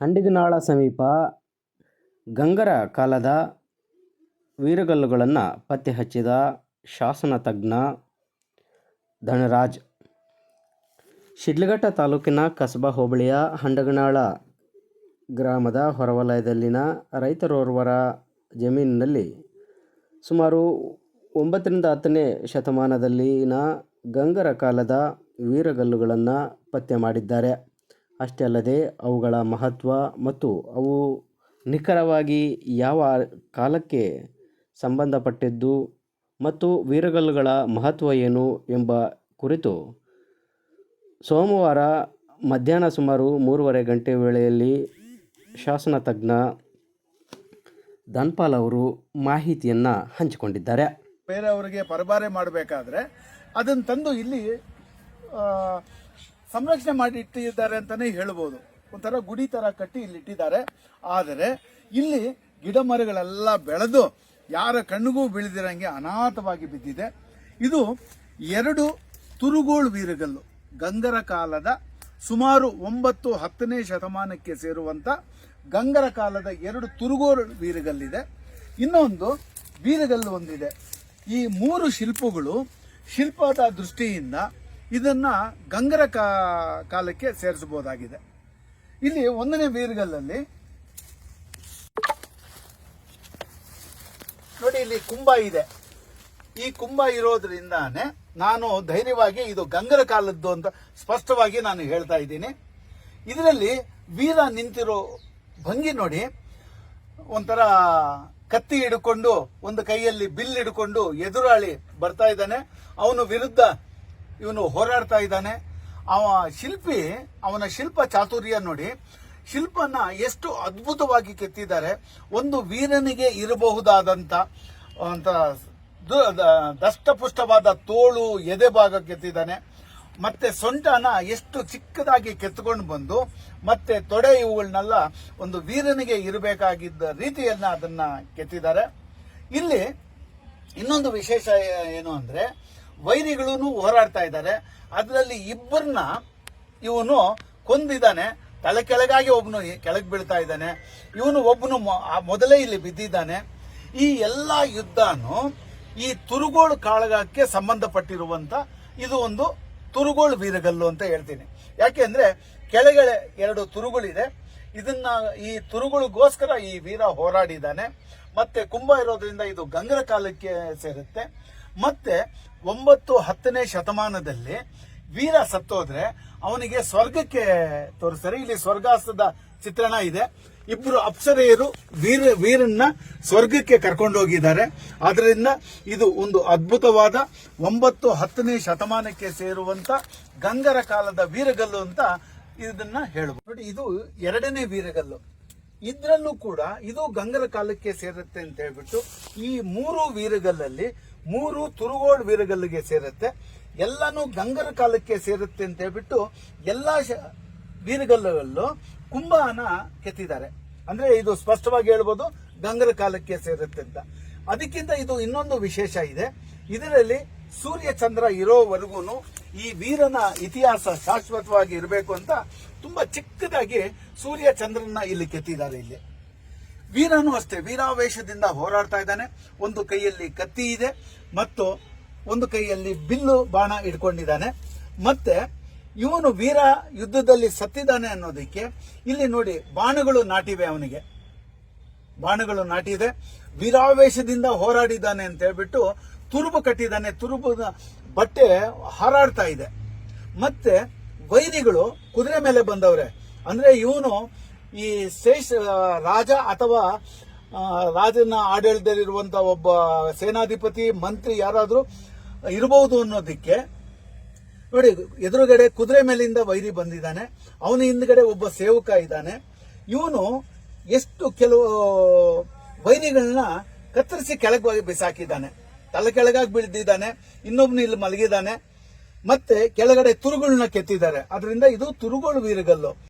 ಹಂಡಿಗನಾಳ ಸಮೀಪ ಗಂಗರ ಕಾಲದ ವೀರಗಲ್ಲುಗಳನ್ನು ಪತ್ತೆ ಹಚ್ಚಿದ ಶಾಸನ ತಜ್ಞ ಧನರಾಜ್. ಶಿಡ್ಲಘಟ್ಟ ತಾಲೂಕಿನ ಕಸಬಾ ಹೋಬಳಿಯ ಹಂಡಗನಾಳ ಗ್ರಾಮದ ಹೊರವಲಯದಲ್ಲಿನ ರೈತರೋರ್ವರ ಜಮೀನಿನಲ್ಲಿ ಸುಮಾರು ಒಂಬತ್ತರಿಂದ ಹತ್ತನೇ ಶತಮಾನದಲ್ಲಿನ ಗಂಗರ ಕಾಲದ ವೀರಗಲ್ಲುಗಳನ್ನು ಪತ್ತೆ ಮಾಡಿದ್ದಾರೆ. ಅಷ್ಟೇ ಅಲ್ಲದೆ ಅವುಗಳ ಮಹತ್ವ ಮತ್ತು ಅವು ನಿಖರವಾಗಿ ಯಾವ ಕಾಲಕ್ಕೆ ಸಂಬಂಧಪಟ್ಟಿದ್ದು ಮತ್ತು ವೀರಗಲ್ಲುಗಳ ಮಹತ್ವ ಏನು ಎಂಬ ಕುರಿತು ಸೋಮವಾರ ಮಧ್ಯಾಹ್ನ ಸುಮಾರು ಮೂರುವರೆ ಗಂಟೆ ವೇಳೆಯಲ್ಲಿ ಶಾಸನ ತಜ್ಞ ಧನ್ಪಾಲ್ ಅವರು ಮಾಹಿತಿಯನ್ನು ಹಂಚಿಕೊಂಡಿದ್ದಾರೆ. ಬೇರೆಯವರಿಗೆ ಪರಭಾರೆ ಮಾಡಬೇಕಾದ್ರೆ ಅದನ್ನು ತಂದು ಇಲ್ಲಿ ಸಂರಕ್ಷಣೆ ಮಾಡಿ ಇಟ್ಟಿದ್ದಾರೆ ಅಂತಾನೆ ಹೇಳ್ಬೋದು. ಒಂಥರ ಗುಡಿ ತರ ಕಟ್ಟಿ ಇಲ್ಲಿ ಇಟ್ಟಿದ್ದಾರೆ. ಆದರೆ ಇಲ್ಲಿ ಗಿಡ ಮರಗಳೆಲ್ಲ ಬೆಳೆದು ಯಾರ ಕಣ್ಣಿಗೂ ಬೀಳದಿರಂಗೆ ಅನಾಥವಾಗಿ ಬಿದ್ದಿದೆ. ಇದು ಎರಡು ತುರುಗೋಳು ವೀರಗಲ್ಲು. ಗಂಗರ ಕಾಲದ ಸುಮಾರು ಒಂಬತ್ತು ಹತ್ತನೇ ಶತಮಾನಕ್ಕೆ ಸೇರುವಂತ ಗಂಗರ ಕಾಲದ ಎರಡು ತುರುಗೋಳು ವೀರಗಲ್ಲಿದೆ. ಇನ್ನೊಂದು ವೀರಗಲ್ಲು ಒಂದಿದೆ. ಈ ಮೂರು ಶಿಲ್ಪಗಳು ಶಿಲ್ಪದ ದೃಷ್ಟಿಯಿಂದ ಇದನ್ನ ಗಂಗರ ಕಾಲಕ್ಕೆ ಸೇರಿಸಬಹುದಾಗಿದೆ. ಇಲ್ಲಿ ಒಂದನೇ ಬೀರ್ಗಲ್ಲಲ್ಲಿ ನೋಡಿ ಇಲ್ಲಿ ಕುಂಭ ಇದೆ. ಈ ಕುಂಭ ಇರೋದ್ರಿಂದಾನೆ ನಾನು ಧೈರ್ಯವಾಗಿ ಇದು ಗಂಗರ ಕಾಲದ್ದು ಅಂತ ಸ್ಪಷ್ಟವಾಗಿ ನಾನು ಹೇಳ್ತಾ ಇದ್ದೀನಿ. ಇದರಲ್ಲಿ ವೀರ ನಿಂತಿರೋ ಭಂಗಿ ನೋಡಿ, ಒಂಥರ ಕತ್ತಿ ಹಿಡ್ಕೊಂಡು, ಒಂದು ಕೈಯಲ್ಲಿ ಬಿಲ್ ಹಿಡ್ಕೊಂಡು ಎದುರಾಳಿ ಬರ್ತಾ ಇದ್ದಾನೆ. ಅವನು ವಿರುದ್ಧ ಇವನು ಹೋರಾಡ್ತಾ ಇದ್ದಾನೆ. ಅವ ಶಿಲ್ಪಿ, ಅವನ ಶಿಲ್ಪ ಚಾತುರ್ಯ ನೋಡಿ, ಶಿಲ್ಪನ ಎಷ್ಟು ಅದ್ಭುತವಾಗಿ ಕೆತ್ತಿದ್ದಾರೆ. ಒಂದು ವೀರನಿಗೆ ಇರಬಹುದಾದಂತ, ಅಂತ ದಷ್ಟಪುಷ್ಟವಾದ ತೋಳು ಎದೆ ಭಾಗ ಕೆತ್ತಿದ್ದಾನೆ. ಮತ್ತೆ ಸೊಂಟನ ಎಷ್ಟು ಚಿಕ್ಕದಾಗಿ ಕೆತ್ಕೊಂಡು ಬಂದು, ಮತ್ತೆ ತೊಡೆ ಇವುಗಳನ್ನೆಲ್ಲ ಒಂದು ವೀರನಿಗೆ ಇರಬೇಕಾಗಿದ್ದ ರೀತಿಯನ್ನ ಅದನ್ನ ಕೆತ್ತಿದ್ದಾರೆ. ಇಲ್ಲಿ ಇನ್ನೊಂದು ವಿಶೇಷ ಏನು ಅಂದ್ರೆ ವೈರಿಗಳು ಹೋರಾಡ್ತಾ ಇದ್ದಾರೆ. ಅದರಲ್ಲಿ ಇಬ್ಬರನ್ನ ಇವನು ಕೊಂದಿದ್ದಾನೆ. ತಲೆ ಕೆಳಗಾಗಿ ಒಬ್ಬನು ಕೆಳಗೆ ಬೀಳ್ತಾ ಇದ್ದಾನೆ. ಇವನು ಒಬ್ಬನು ಮೊದಲೇ ಇಲ್ಲಿ ಬಿದ್ದಿದ್ದಾನೆ. ಈ ಎಲ್ಲ ಯುದ್ಧನು ಈ ತುರುಗೋಳು ಕಾಳಗಕ್ಕೆ ಸಂಬಂಧಪಟ್ಟಿರುವಂತ ಇದು ಒಂದು ತುರುಗೋಳು ವೀರಗಲ್ಲು ಅಂತ ಹೇಳ್ತೀನಿ. ಯಾಕೆಂದ್ರೆ ಕೆಳಗಡೆ ಎರಡು ತುರುಗಳಿದೆ. ಇದನ್ನ ಈ ತುರುಗಳಿಗೋಸ್ಕರ ಈ ವೀರ ಹೋರಾಡಿದ್ದಾನೆ. ಮತ್ತೆ ಕುಂಭ ಇರೋದ್ರಿಂದ ಇದು ಗಂಗರ ಕಾಲಕ್ಕೆ ಸೇರುತ್ತೆ. ಮತ್ತೆ ಒಂಬತ್ತು ಹತ್ತನೇ ಶತಮಾನದಲ್ಲಿ ವೀರ ಸತ್ತೋದ್ರೆ ಅವನಿಗೆ ಸ್ವರ್ಗಕ್ಕೆ ತೋರಿಸ್ತಾರೆ. ಇಲ್ಲಿ ಸ್ವರ್ಗಾಸ್ತದ ಚಿತ್ರಣ ಇದೆ. ಇಬ್ರು ಅಪ್ಸರೆಯರು ವೀರ, ವೀರನ್ನ ಸ್ವರ್ಗಕ್ಕೆ ಕರ್ಕೊಂಡು ಹೋಗಿದ್ದಾರೆ. ಆದ್ರಿಂದ ಇದು ಒಂದು ಅದ್ಭುತವಾದ ಒಂಬತ್ತು ಹತ್ತನೇ ಶತಮಾನಕ್ಕೆ ಸೇರುವಂತ ಗಂಗರ ಕಾಲದ ವೀರಗಲ್ಲು ಅಂತ ಇದನ್ನ ಹೇಳಬಹುದು ನೋಡಿ, ಇದು ಎರಡನೇ ವೀರಗಲ್ಲು. ಇದ್ರಲ್ಲೂ ಕೂಡ ಇದು ಗಂಗರ ಕಾಲಕ್ಕೆ ಸೇರುತ್ತೆ ಅಂತ ಹೇಳ್ಬಿಟ್ಟು ಈ ಮೂರು ವೀರಗಲ್ಲಲ್ಲಿ ಮೂರು ತುರುಗೋಳ್ ವೀರಗಲ್ಲಿಗೆ ಸೇರುತ್ತೆ. ಎಲ್ಲಾನು ಗಂಗರ ಕಾಲಕ್ಕೆ ಸೇರುತ್ತೆ ಅಂತ ಹೇಳ್ಬಿಟ್ಟು ಎಲ್ಲಾ ವೀರಗಲ್ಲುಗಳಲ್ಲೂ ಕುಂಭನ ಕೆತ್ತಿದ್ದಾರೆ. ಅಂದ್ರೆ ಇದು ಸ್ಪಷ್ಟವಾಗಿ ಹೇಳ್ಬೋದು ಗಂಗರ ಕಾಲಕ್ಕೆ ಸೇರುತ್ತೆ ಅಂತ. ಅದಕ್ಕಿಂತ ಇದು ಇನ್ನೊಂದು ವಿಶೇಷ ಇದೆ. ಇದರಲ್ಲಿ ಸೂರ್ಯ ಚಂದ್ರ ಇರೋವರೆಗೂ ಈ ವೀರನ ಇತಿಹಾಸ ಶಾಶ್ವತವಾಗಿ ಇರಬೇಕು ಅಂತ ತುಂಬಾ ಚಿಕ್ಕದಾಗಿ ಸೂರ್ಯ ಚಂದ್ರನ ಇಲ್ಲಿ ಕೆತ್ತಿದ್ದಾರೆ ಇಲ್ಲಿ. ವೀರನು ಅಷ್ಟೇ, ವೀರಾವೇಶದಿಂದ ಹೋರಾಡ್ತಾ ಇದ್ದಾನೆ. ಒಂದು ಕೈಯಲ್ಲಿ ಕತ್ತಿ ಇದೆ ಮತ್ತು ಒಂದು ಕೈಯಲ್ಲಿ ಬಿಲ್ಲು ಬಾಣ ಇಟ್ಕೊಂಡಿದ್ದಾನೆ ಮತ್ತೆ ಇವನು ವೀರ ಯುದ್ಧದಲ್ಲಿ ಸತ್ತಿದ್ದಾನೆ ಅನ್ನೋದಕ್ಕೆ ಇಲ್ಲಿ ನೋಡಿ ಬಾಣಗಳು ನಾಟಿವೆ ಅವನಿಗೆ. ಬಾಣಗಳು ನಾಟಿದೆ. ವೀರಾವೇಶದಿಂದ ಹೋರಾಡಿದ್ದಾನೆ ಅಂತ ಹೇಳ್ಬಿಟ್ಟು ತುರುಬು ಕಟ್ಟಿದ್ದಾನೆ. ತುರುಬು ಬಟ್ಟೆ ಹಾರಾಡ್ತಾ ಇದೆ. ಮತ್ತೆ ವೈದಿಗಳು ಕುದುರೆ ಮೇಲೆ ಬಂದವ್ರೆ. ಅಂದ್ರೆ ಇವನು ಈ ಶ್ರೇಷ್ಠ ರಾಜ ಅಥವಾ ರಾಜನ ಆಡಳಿತದಲ್ಲಿರುವಂತ ಒಬ್ಬ ಸೇನಾಧಿಪತಿ, ಮಂತ್ರಿ ಯಾರಾದರೂ ಇರಬಹುದು ಅನ್ನೋದಕ್ಕೆ ನೋಡಿ, ಎದುರುಗಡೆ ಕುದುರೆ ಮೇಲಿಂದ ವೈರಿ ಬಂದಿದ್ದಾನೆ. ಅವನ ಹಿಂದ್ಗಡೆ ಒಬ್ಬ ಸೇವಕ ಇದ್ದಾನೆ. ಇವನು ಎಷ್ಟು ಕೆಲವು ವೈರಿಗಳನ್ನ ಕತ್ತರಿಸಿ ಕೆಳಗೆ ಬಿಸಾಕಿದ್ದಾನೆ. ತಲೆ ಕೆಳಗಾಗಿ ಬೀಳ್ದಿದ್ದಾನೆ ಇನ್ನೊಬ್ನು ಇಲ್ಲಿ ಮಲಗಿದ್ದಾನೆ. ಮತ್ತೆ ಕೆಳಗಡೆ ತುರುಗಳನ್ನ ಕೆತ್ತಿದ್ದಾರೆ. ಅದರಿಂದ ಇದು ತುರುಗಳು ವೀರಗಲ್ಲು